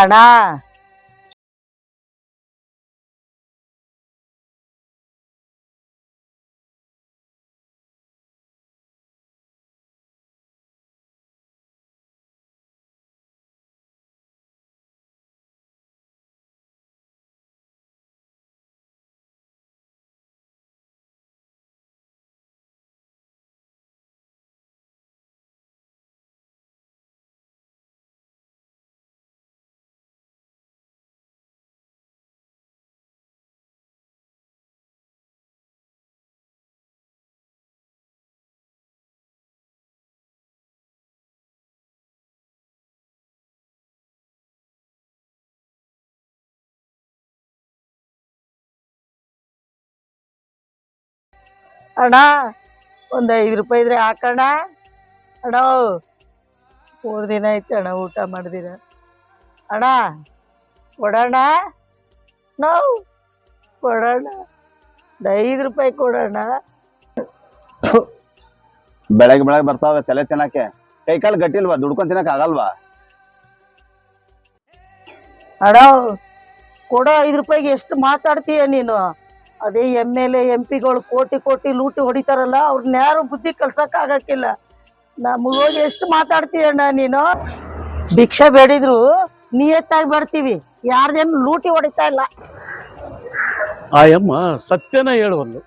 ಅಣ್ಣ. ಅಣ್ಣ ಒಂದು ಐದು ರೂಪಾಯಿ ಇದ್ರೆ ಹಾಕಣ್ಣ. ಅಣ್ಣ ಮೂರು ದಿನ ಆಯ್ತು ಅಣ್ಣ ಊಟ ಮಾಡಿದಿರ. ಅಣ್ಣ ಕೊಡೋಣ ನಾವು ಕೊಡೋಣ ಐದು ರೂಪಾಯಿ ಕೊಡೋಣ ಬೆಳಗ್ಗೆ ಬೆಳಗ್ಗೆ ಬರ್ತಾವೆ ತಲೆ ತಿನ್ನಕ್ಕೆ. ಕೈ ಕಾಲು ಗಟ್ಟಿಲ್ವಾ ದುಡ್ಕೊಂಡ್ ತಿನ್ನಕ್ ಆಗಲ್ವಾ? ಅಣ್ಣ ಕೊಡೋ ಐದು ರೂಪಾಯಿಗೆ ಎಷ್ಟು ಮಾತಾಡ್ತೀಯ ನೀನು? ಅದೇ ಎಂ ಎಲ್ ಎ, ಎಂ ಪಿಗಳು ಕೋಟಿ ಕೋಟಿ ಲೂಟಿ ಹೊಡಿತಾರಲ್ಲ ಅವ್ರನ್ನ ಯಾರು ಬುದ್ಧಿ ಕಲ್ಸಕ್ ಆಗಕ್ಕಿಲ್ಲ. ನಮಗ್ ಹೋಗಿ ಎಷ್ಟು ಮಾತಾಡ್ತೀಯಣ್ಣ ನೀನು? ಭಿಕ್ಷೆ ಬೇಡಿದ್ರು ನಿಯತ್ತಾಗಿ ಬರ್ತೀವಿ ಯಾರ್ದೇನು ಲೂಟಿ ಹೊಡಿತಾ ಇಲ್ಲ. ಆ ಯಮ್ಮ ಸತ್ಯನ ಹೇಳುವಲ್ಲು